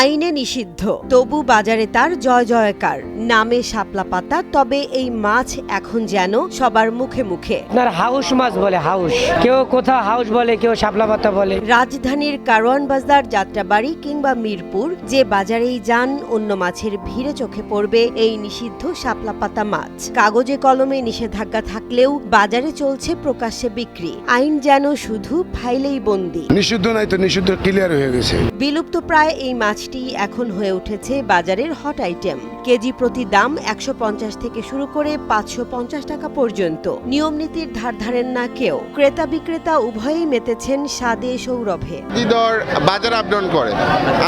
আইনে নিষিদ্ধ। তবু বাজারে তার জয় জয়কার। নামে শাপলা পাতা তবে এই মাছ এখন যেন সবার মুখে মুখে। আপনার হাউস মাছ বলে হাউস। কেউ কোথাও হাউস বলে কেউ শাপলা পাতা বলে। রাজধানীর কারওয়ান বাজার যাত্রাবাড়ি কিংবা মিরপুর যে বাজারেই যান অন্য মাছের ভিড়ে চোখে পড়বে এই নিষিদ্ধ শাপলা পাতা মাছ। কাগজে কলমে নিষেধাজ্ঞা থাকলেও বাজারে চলছে প্রকাশ্যে বিক্রি। আইন যেন শুধু ফাইলেই বন্দী। নিষিদ্ধ নাই তো নিষিদ্ধ ক্লিয়ার হয়ে গেছে। বিলুপ্ত প্রায় এই মাছটি এখন হয়ে উঠেছে বাজারের হট আইটেম কেজি প্রতি দাম একশো পঞ্চাশ থেকে শুরু করে পাঁচশো পঞ্চাশ টাকা পর্যন্ত। নিয়ম নীতির ধার ধারেন না কেউ। ক্রেতা বিক্রেতা উভয়েই মেতেছেন স্বাদে সৌরভে। দর বাজার আপ ডাউন করে?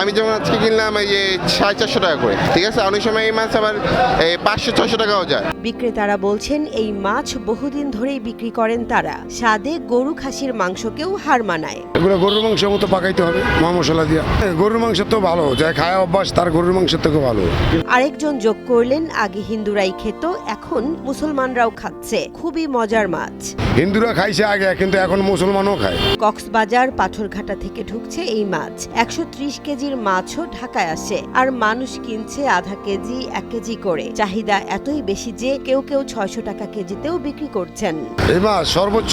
আমি যেমন আজকে কিনলাম এই যে সাড়ে চারশো টাকা করে। ঠিক আছে? অনেক সময় এই মাছ আবার পাঁচশো ছশো টাকাও যায়। বিক্রেতারা বলছেন এই মাছ বহুদিন ধরেই বিক্রি করেন তারা। স্বাদে গরু খাসির মাংসকেও হার মানায়। এগুলো গরুর মাংসের মতো পাকাইতে হবে মা মশলা দিয়া। গরুর মাংস তো ভালো। যাই খায় অভ্যাস তার গরুর মাংসের থেকে ভালো। আরেকজন যোগ করলেন আগে হিন্দুরাই খেত এখন মুসলমানরাও খাচ্ছে। খুবই মজার মাছ। হিন্দুরা খাইছে আগে কিন্তু এখন মুসলমানও খায়। কক্সবাজার পাথরঘাটা থেকে ঢুকছে এই মাছ। একশো কেজির মাছও ঢাকায় আসে। আর মানুষ কিনছে আধা কেজি এক কেজি করে। চাহিদা এতই বেশি যে কেউ কেউ ছয়শো টাকা কেজিতেও বিক্রি করছেন। এই মাছ সর্বোচ্চ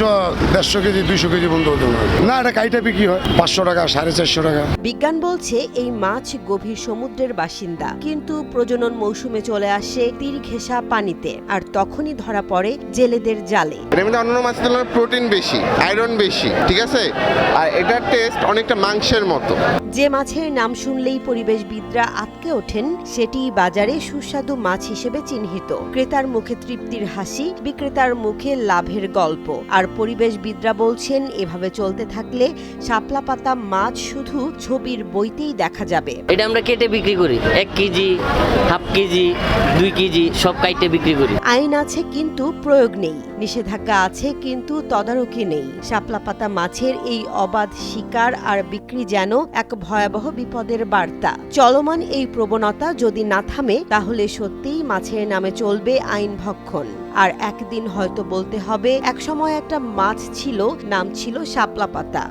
দেড়শো কেজি দুইশো কেজি বন্ধ হতে পারে। না এটা কাইটা বিক্রি হয়। পাঁচশো টাকা সাড়ে চারশো টাকা। বিজ্ঞান বলছে এই মাছ গভীর সমুদ্রের বাসিন্দা। কিন্তু প্রজনন মৌসুমে চলে আসে তীর ঘেঁষা পানিতে আর তখনই ধরা পড়ে জেলেদের জালে। অন্যান্য মাছের তুলনায় প্রোটিন বেশি আয়রন বেশি ঠিক আছে? আর এটার টেস্ট অনেকটা মাংসের মতো। যে মাছের নাম শুনলেই পরিবেশবিদরা আটকে ওঠেন সেটি বাজারে সুস্বাদু মাছ হিসেবে চিহ্নিত। ক্রেতার মুখে তৃপ্তির হাসি বিক্রেতার মুখে লাভের গল্প। আর পরিবেশবিদরা বলছেন এভাবে চলতে থাকলে শাপলা পাতা মাছ শুধু ছবির বইতেই দেখা যাবে। এটা আমরা কেটে বিক্রি করি। এক কেজি হাফ কেজি দুই কেজি সব কাইটে বিক্রি করি। আইন আছে কিন্তু প্রয়োগ নেই। নিষেধাজ্ঞা আছে কিন্তু তদারকি নেই। শাপলা পাতা মাছের এই অবাধ শিকার আর বিক্রি যেন এক ভয়াবহ বিপদের বার্তা। চলমান এই প্রবণতা যদি না থামে তাহলে সত্যিই মাছের নামে চলবে আইন ভক্ষণ। আর একদিন হয়তো বলতে হবে একসময় একটা মাছ ছিল নাম ছিল শাপলা পাতা।